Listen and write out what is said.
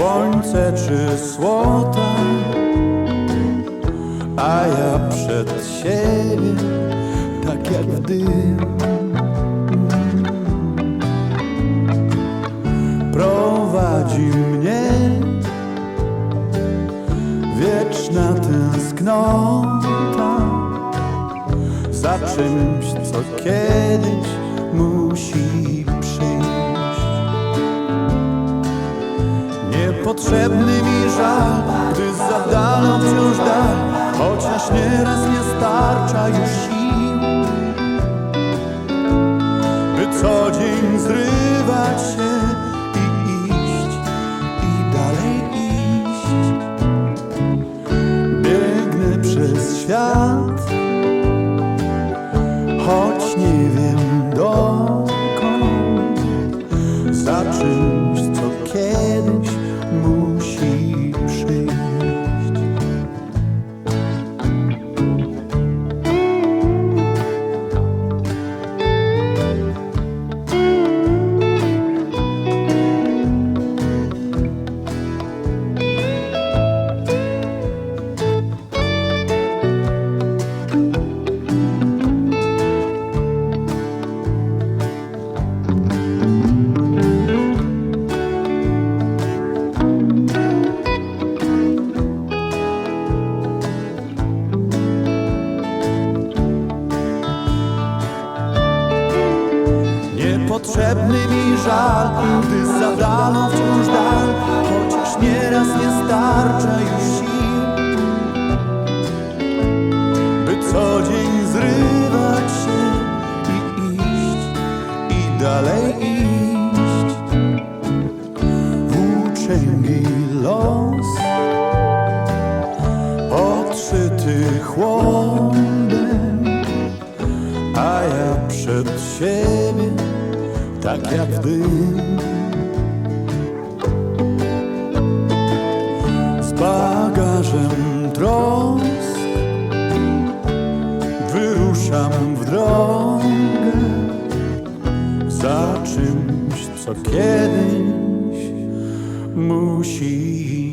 słońce czy słota, a ja przed siebie tak jak dym. Prowadzi mnie wieczna tęsknota za czymś, co kiedyś musi przyjść. Niepotrzebny mi żal, gdy za dalą wciąż dal, chociaż nieraz nie starcza już sił, by co dzień zrywać się i iść, i dalej iść. Biegnę przez świat, choć Niepotrzebny mi żal, gdy za dalą wciąż dal, chociaż nieraz nie starcza już sił, by co dzień zrywać się i iść, i dalej iść. Włóczęgi los, podszyty chłodem, a ja przed siebie tak jak dym. Z bagażem trosk wyruszam w drogę za czymś, co kiedyś musi